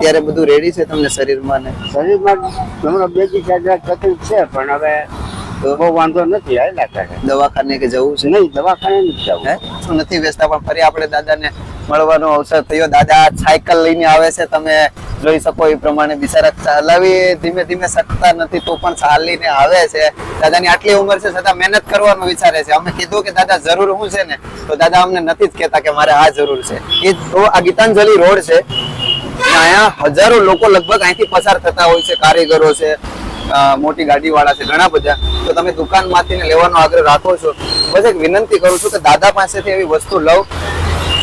અત્યારે બધું રેડી છે તમને શરીરમાં ને? શરીરમાં હમણાં બેથી ચાર તકલીફ છે પણ હવે બહુ વાંધો નથી આવેલા કરે દવાખાને કે જવું છે? નહીં દવાખાને નથી જવું. નથી વેચતા પણ ફરી આપણે દાદાને મળવાનો અવસર થયો. દાદા સાયકલ લઈને આવે છે તમે જોઈ શકો એ પ્રમાણે બિચારા ચલાવી ધીમે ધીમે શકતા નથી તો પણ ચાલીને આવે છે. દાદાની આટલી ઉંમર છે છતાં મહેનત કરવાનું વિચારે છે. અમે કીધું કે દાદા જરૂર હું છે ને? તો દાદા અમને નથી જ કહેતા કે મારે આ જરૂર છે. એ તો આ ગીતાંજલિ રોડ છે અહીંયા હજારો લોકો લગભગ અહીંથી પસાર થતા હોય છે, કારીગરો છે મોટી ગાડી વાળા છે, ઘણા બધા. તો તમે દુકાનમાંથી ને લેવાનો આગ્રહ રાખો છો. બસ એક વિનંતી કરું છું કે દાદા પાસેથી એવી વસ્તુ લઉં,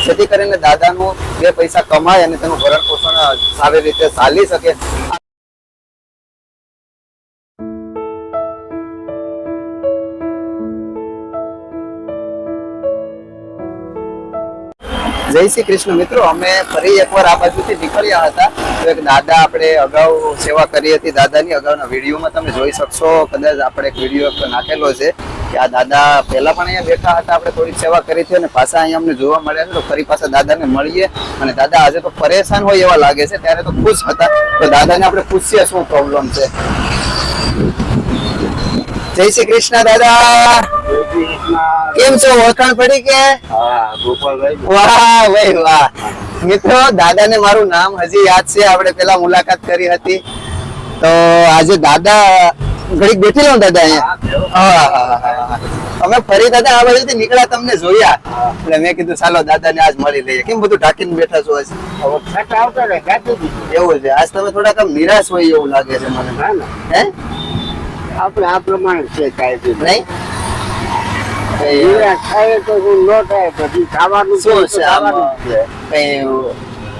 જેથી કરીને દાદાનું બે પૈસા કમાય અને તેનું ભરણ પોષણ સારી રીતે ચાલી શકે. જય શ્રી કૃષ્ણ મિત્રો, અમે ફરી એકવાર આ બાજુથી નીકળ્યા હતા. તો એક દાદા આપણે અગાઉ સેવા કરી હતી, દાદાની અગાઉના વિડીયોમાં તમે જોઈ શકશો, કદાચ આપણે એક વીડિયો નાખેલો છે કે આ દાદા પહેલા પણ અહીંયા બેઠા હતા, આપણે થોડીક સેવા કરી હતી અને પાછા અહીંયા અમને જોવા મળ્યા છે. તો ફરી પાછા દાદાને મળીએ અને દાદા આજે તો પરેશાન હોય એવા લાગે છે, ત્યારે તો ખુશ હતા. તો દાદાને આપણે પૂછીએ શું પ્રોબ્લેમ છે. જય શ્રી કૃષ્ણ દાદા! કેમ છો? ઓળખાણ પડી કે? વાહ ભાઈ વાહ. મિત્રો દાદાને મારું નામ હજી યાદ છે. આપણે પેલા મુલાકાત કરી હતી. તો આજે દાદા ઘડીક બેઠી રહો દાદા અહીંયા. અમે ફરી દાદા આ બાજુથી નીકળ્યા તમને જોયા. એટલે મેં કીધું ચાલો દાદાને આજ મળી લઈએ. કેમ બધું ઢાંકીને બેઠા છો આજ એવું છે. આજ તમે થોડાક આમ નિરાશ હોય એવું લાગે છે મને. ના ના. હે? આપણે આ પ્રમાણે છે કાંઈ નહીં? થાય તો ન થાય પછી ખાવાનું શું છે ખાવાનું આમાં? જ છે. કઈ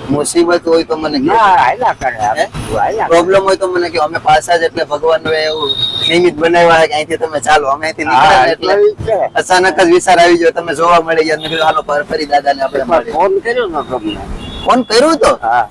મુસીબત હોય તો મને. ના. પ્રોબ્લેમ હોય તો મને કે અમે પાછા જ એટલે ભગવાન એવું નિમિત બનાવ્યા કે અહીંથી તમે ચાલો. અમે અહીંથી નીકળ્યા એટલે. અચાનક જ વિચાર આવી ગયો. તમે જોવા મળી ગયા. મેં હાલો ફર- ફરી દાદાને આપણે ફોન કર્યો ને તમને. ફોન કર્યો તો? હા.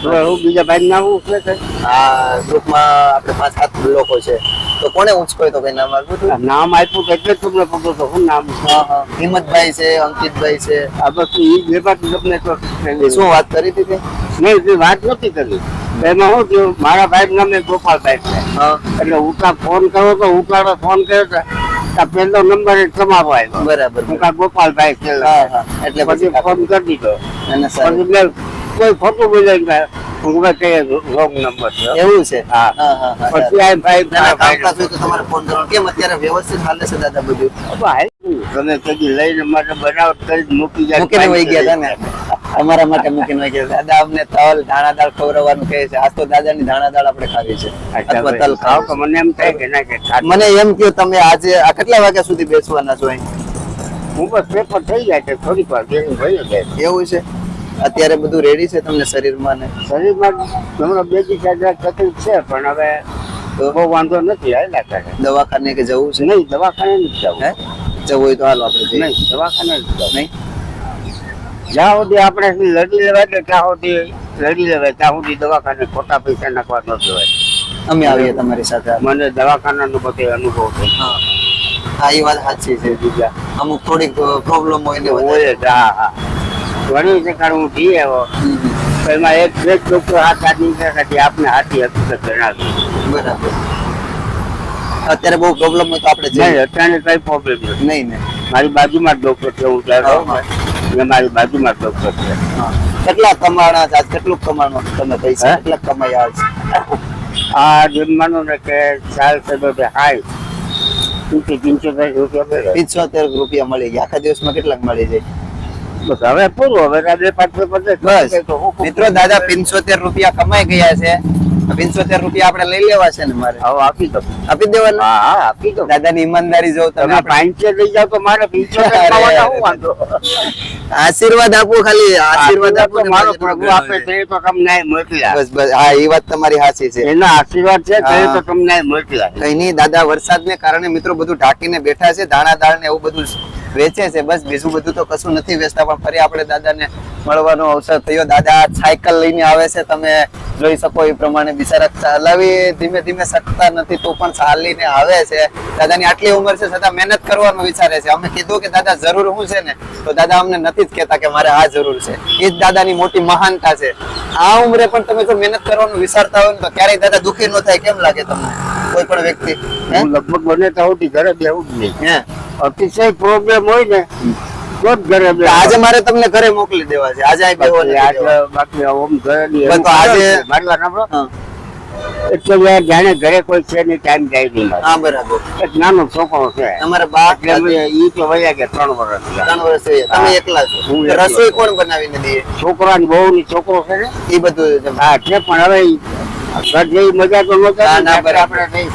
હું બીજા ભાઈ શું છે આ ગ્રુપમાં આપણે પાંચ સાત લોકો છે. તો કોને ઉંચકોય તો કઈ નામ આપ્યું હતું નામ આપ્યું તો એટલે તમને પૂછો તો શું નામ? હા હા. હિંમતભાઈ છે અંકિતભાઈ છે. આ બસ એ બે પાંચ તમને શું વાત કરી હતી નહીં તે વાત નથી કરી. એમાં શું થયું મારા ભાઈ નામે ગોપાલભાઈ છે. હા. એટલે ઉકા ફોન કર્યો તો ઉકાળો ફોન કર્યો તો આ પહેલો નંબર તમારો આવ્યો. બરાબર હું કા ગોપાલભાઈ હા હા. એટલે પછી ફોન કરી દીધો. અને કોઈ ફોટો બોલાવી ગયા કે રોંગ નંબર છે. એવું છે? હા. હા હા હા. પછી આ ભાઈ તો તમારે ફોન કરવાનો. કેમ? અત્યારે વ્યવસ્થિત હાલે છે દાદા બધું? ભાઈ તમે કદી લઈને માટે બનાવટ કરી મૂકી જાય. મૂકીને વહી ગયા હતા ને? અમારા માટે મૂકીને વહી ગયા દાદા અમને તલ દાણા દાળ ખવડાવવાનું કહે છે. આજ તો દાદાની ધાણા દાળ આપણે ખાવી છે. અથવા તલ ખાવ ખાવ તો મને એમ થાય કે ના કે મને એમ કહ્યું તમે આજે આ કેટલા વાગ્યા સુધી બેસવાના છો અહીં? હું બસ પેપર થઈ જાય છે થોડીક વાર જાય એવું છે? અત્યારે બધું રેડી છે તમને શરીરમાં ને? શરીરમાં હમણાં બેથી ચાર તકલીફ છે પણ હવે બહુ વાંધો નથી હાલ્યા કરે દવાખાને કે જવું છે? નહીં દવાખાને નથી જવું. હે? જવું હોય તો હાલો આપણે નહીં દવાખાને નથી જવું. નહીં? જ્યાં સુધી આપણે લડી લેવાય એટલે ત્યાં સુધી લડી લેવાય ત્યાં સુધી દવાખાને ખોટા પૈસા નાખવા ન જોવાય અમે આવીએ તમારી સાથે. મને દવાખાનાનો બધો અનુભવ છે. હા. હા એ વાત સાચી છે બીજા. અમુક થોડીક પ્રોબ્લેમ હોય ને હોય હા હા. જગ્યાએ હું જઈ આવ્યો. એમાં એક જ ડોક્ટર હાથ નીકળ્યા હતા આપને હાથી હકીકત જણાવી. બરાબર. અત્યારે બહુ પ્રોબ્લેમ હોય તો આપણે નહીં અત્યારે કઈ પ્રોબ્લેમ નથી. નહીં ને મારી બાજુમાં જ ડોક્ટર છે હું ત્યાં મારી બાજુમાં જ ડોક્ટર છે. કેટલા કમાણા છે? આજ કેટલું કમાણો તમે પૈસા? કેટલા કમાયા છે? આ જમવાનું ને કે ચાલ તો હાય પિંચોતેર રૂપિયા મળી ગયા. આખા દિવસમાં કેટલાક મળી જાય? બસ હવે પૂરું હવે પાંચસો પચાસ મિત્રો દાદા પિંચોતેર રૂપિયા કમાઈ ગયા છે. પિંચોતેર રૂપિયા આપણે લઈ લેવા છે ને મારે? હવે આપી દો. આપી દેવાનું? હા હા આપી દો. દાદાની ઈમાનદારી જો તમે પાંચસો લઈ જાવ તો મારે પંચોતેર આશીર્વાદ આપો ખાલી આશીર્વાદ આપો ને મારો પ્રભુ આપે તે તો તમને મોકલ્યા. બસ બસ હા એ વાત તમારી સાચી છે. એના આશીર્વાદ છે તે તો કમ તમને મોકલ્યા. કઈ નહીં દાદા વરસાદને કારણે મિત્રો બધું ઢાંકીને બેઠા છે દાણા દાળ ને એવું બધું વેચે છે. બસ બીજું બધું તો કશું નથી વેચતા, પણ ફરી આપણે દાદાને મળવાનો અવસર થયો. દાદા સાયકલ લઈને આવે છે. તમે જોઈ શકો એ પ્રમાણે બિચારા ચલાવી ધીમે ધીમે શકતા નથી, તો પણ ચાલીને આવે છે. દાદાની આટલી ઉંમર છે, છતાં મહેનત કરવાનું વિચારે છે. અમે કીધું કે, દાદા, જરૂર શું છે ને? તો દાદા અમને નથી જ કહેતા કે, મારે આ જરૂર છે. એ જ દાદાની મોટી મહાનતા છે. આ ઉંમરે પણ તમે જો મહેનત કરવાનું વિચારતા હોય ને, તો ક્યારેય દાદા દુઃખી ન થાય. કેમ લાગે તમને? કોઈ પણ વ્યક્તિ હું? લગભગ બને તો ઘરે બેવું જ નહીં. અતિશય પ્રોબ્લેમ હોય ને તો જ ઘરે આજે મારે તમને ઘરે મોકલી દેવા છે. આજે બાકી ઓમ ઘરે. તો આજે- મારી વાત સાંભળો. એટલે યાર જાણે ઘરે કોઈ છે નહીં ટાઈમ જાય નહીં હા બરાબર. એક નાનો છોકરો છે. તમારા બા ઈ તો વયા ગયા ત્રણ વર્ષ ત્રણ વર્ષ તમે એકલા છો. હું રસોઈ કોણ બનાવીને દે છોકરાની બહુ ની છોકરો છે ને? એ બધું હા છે પણ હવે ઈ મજા તો નહોતી ના, ને, ના, એટલે બરાબર. નહીં.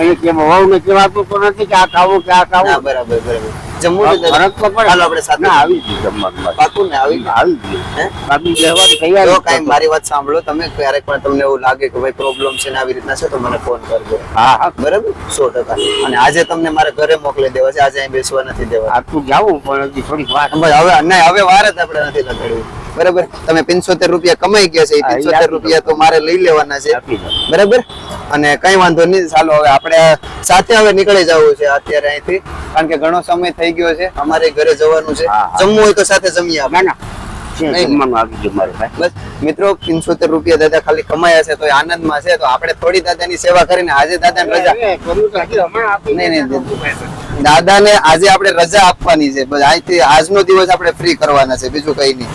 એને કે વહુને કહેવાતું તો નથી કે આ ખાવું કે આ ના ખાવું બરાબર બરાબર. જમવું ફરક તો પડે હાલો આપણે સાથે આવી ગયું જમવાનું પાકું ને આવી આવી ગયું. હે? બાકી બેહવાની તૈયારી જ કાંઈ મારી વાત સાંભળો તમે ક્યારેક પણ તમને એવું લાગે કે ભાઈ પ્રોબ્લેમ છે ને આવી રીતના છે તો મને ફોન કરજો. હા હા. બરાબર? સો ટકા. અને આજે તમને મારે ઘરે મોકલી દેવા છે આજે અહીં બેસવા નથી દેવા. આ તું જાવું પણ હજી થોડીક વાર. હવે ના હવે વાર જ આપણે નથી લગાડવી. બરાબર? તમે પિંચોતેર રૂપિયા કમાઈ ગયા છે એ પંચોતેર રૂપિયા તો મારે લઈ લેવાના છે. બરાબર? અને કઈ વાંધો નહીં ચાલો હવે આપણે સાથે હવે નીકળી જવું છે અત્યારે અહીંથી કારણ કે ઘણો સમય થઈ ગયો છે અમારે ઘરે જવાનું છે. જમવું હોય તો સાથે જમીએ આપણે ના ના. છે નહીં. જમવાનું આવી ગયું મારે ભાઈ. બસ મિત્રો પંચોતેર રૂપિયા દાદા ખાલી કમાયા છે તો એ આનંદમાં છે તો આપણે થોડી દાદાની સેવા કરીને આજે રજા નહીં, નહીં, દીધું. દાદાને આજે આપણે રજા આપવાની છે આજથી આજનો દિવસ આપણે ફ્રી કરવાના છે બીજું કઈ નહીં.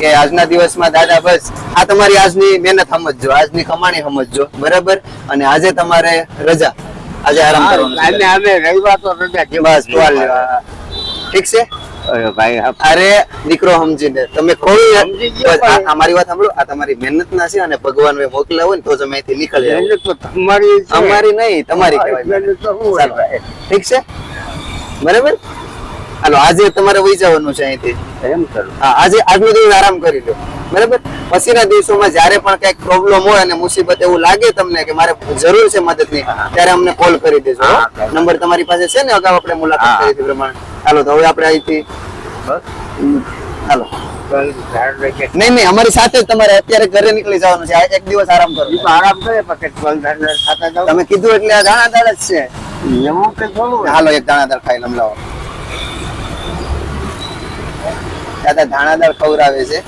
કે આજના દિવસમાં દાદા બસ આ તમારી આજની મહેનત સમજજો આજની કમાણી સમજજો બરાબર? અને આજે તમારે રજા આજે આરામ કરવાનો અમે રવિવાર તો રજા છે. બસ ઠીક છે? અરે ભાઈ અરે દીકરો સમજીને તમે કોઈ સમજી ગયો બસ આ- પણ- આ મારી વાત સાંભળો આ તમારી મહેનત ના છે અને ભગવાન મોકલ્યા હોય ને તો તમે અહીંથી નીકળી તમારી છે. અમારી નહીં તમારી. ઠીક છે? બરાબર? હાલો આજે તમારે વહી જવાનું છે અહીંથી. એમ કરો. હા આજે આજનો દિવસ આરામ કરી લો. બરાબર? પછીના દિવસોમાં જ્યારે પણ કંઈક પ્રોબ્લેમ હોય અને મુસીબત એવું લાગે તમને કે મારે જરૂર છે મદદની ત્યારે અમને કોલ કરી દેજો. નંબર તમારી પાસે છે ને? અગાઉ આપણે મુલાકાત કરી હતી પ્રમાણે. હાલો તો હવે આપણે અહીંથી હાલો. નહીં નહીં અમારી સાથે તમારે અત્યારે ઘરે નીકળી જવાનું છે. આ એક દિવસ આરામ કરો. આરામ કરે તમે કીધું એટલે આ દાણાદાર જ છે. હાલો એક દાણાદાર ખાઈ લમ લાવો. દાદા ધાણાદાર ખવડાવે છે.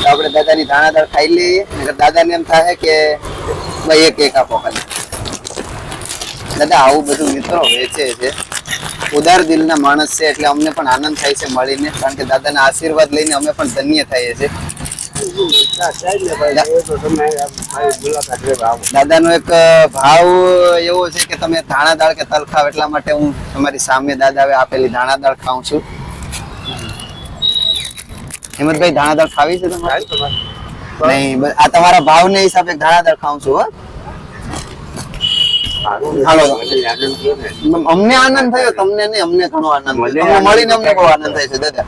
તો આપણે દાદાની ધાણાદાર ખાઈ લઈએ. દાદાને એમ થાય કે ભાઈ એક એક આપો ખાલી. દાદા આવું બધું મિત્રો વેચે છે. ઉદાર દિલના માણસ છે એટલે અમને પણ આનંદ થાય છે મળીને. કારણ કે દાદાના આશીર્વાદ લઈને અમે પણ ધન્ય થઈએ છીએ. દાદાનો એક ભાવ એવો છે કે તમે ધાણા દાળ કે તલ ખાવ એટલા માટે હું તમારી સામે દાદાએ આપેલી ધાણા દાળ ખાઉં છું. હિંમતભાઈ ધાણા દાળ ખાવી છે તમારે. નહીં આ તમારા ભાવને હિસાબે ધાણા દાળ ખાઉં છું હો. સારું ને. હાલો. મને આનંદ થયો ને. અમને આનંદ થયો તમને નહીં અમને ઘણો આનંદ થયો. મને તમને આનંદ મળીને અમને બહુ આનંદ થાય છે દાદા.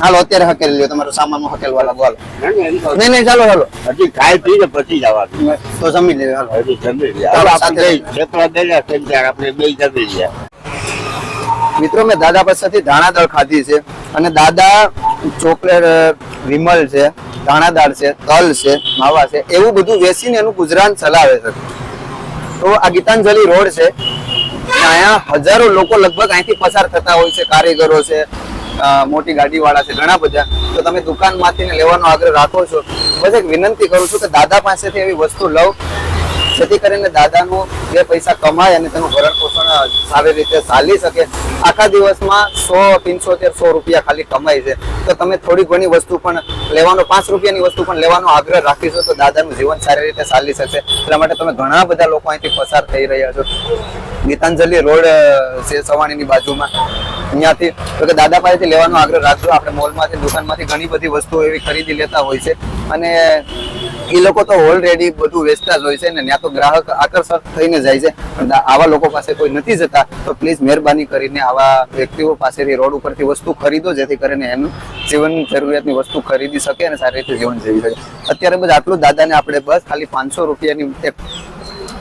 હાલો અત્યારે હકેલી લ્યો તમારો સામાન હકેલવા લાગો હાલો ના, ના, એમ તો નહીં નહીં ચાલો ચાલો. હજી ખાઈ પીને પછી જવાનું. તો જમી લેજો હાલો. હજી જમી લે. આપણે સાથે બે થેપલા બેલ્યા છે ત્યારે આપણે બે જમી લે મિત્રો મેં દાદા પાસેથી ધાણા દળ ખાધી છે અને દાદા ચોકલેટ વિમલ છે દાણાદાળ છે, તલ છે, માવા છે, એવું બધું વેચીને એનું ગુજરાન ચલાવે છે. તો આ ગીતાંજલિ રોડ છે. અહીંયા હજારો લોકો લગભગ અહીંથી પસાર થતા હોય છે, કારીગરો છે મોટી ગાડી વાળા છે, ઘણા બધા. તો તમે દુકાનમાંથી માંથી લેવાનો આગ્રહ રાખો છો. બસ એક વિનંતી કરું છું કે દાદા પાસેથી એવી વસ્તુ લઉં જેથી કરીને દાદાનું બે પૈસા કમાય અને તેનું ભરણ પોષણ સારી રીતે ચાલી શકે. આખા દિવસમાં સો પિંચોતેર સો રૂપિયા ખાલી કમાય છે. તો તમે થોડી ઘણી વસ્તુ પણ લેવાનો, પાંચ રૂપિયાની વસ્તુ પણ લેવાનો આગ્રહ રાખીશો તો દાદાનું જીવન સારી રીતે ચાલી શકશે એટલા માટે તમે ઘણા બધા લોકો અહીંથી પસાર થઈ રહ્યા છો. ગીતાંજલિ રોડ છે સવાણીની બાજુમાં. અહીંયાથી તો કે દાદા પાસેથી લેવાનો આગ્રહ રાખજો. આપણે મોલમાંથી, દુકાનમાંથી ઘણી બધી વસ્તુઓ એવી ખરીદી લેતા હોય છે. અને એ લોકો તો ઓલરેડી બધું વેચતા જ હોય છે ને ત્યાં તો ગ્રાહક આકર્ષક થઈને જાય છે. પણ આવા લોકો પાસે કોઈ નથી જતા, તો પ્લીઝ મહેરબાની કરીને આવા વ્યક્તિઓ પાસેથી રોડ ઉપરથી વસ્તુ ખરીદો, જેથી કરીને એનું જીવન જરૂરિયાતની વસ્તુ ખરીદી શકે અને સારી રીતે જીવન જીવી શકે. અત્યારે બસ આટલું દાદાને આપણે બસ ખાલી પાંચસો રૂપિયાની એક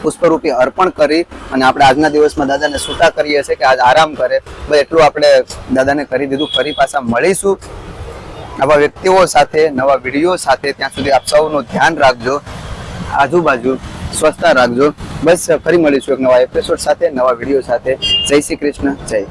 પુષ્પરૂપી અર્પણ કરી અને આપણે આજના દિવસમાં દાદાને સૂતા કરીએ છીએ કે આજ આરામ કરે. એટલું આપણે દાદાને કરી દીધું. ફરી પાછા મળીશું. નવા વ્યક્તિઓ સાથે, નવા વીડિયો સાથે ત્યાં સુધી આપ સૌનું ધ્યાન રાખજો, આજુબાજુ સ્વચ્છતા રાખજો બસ ફરી મળીશું એક નવા એપિસોડ સાથે, નવા વીડિયો સાથે જય શ્રી કૃષ્ણ, જય.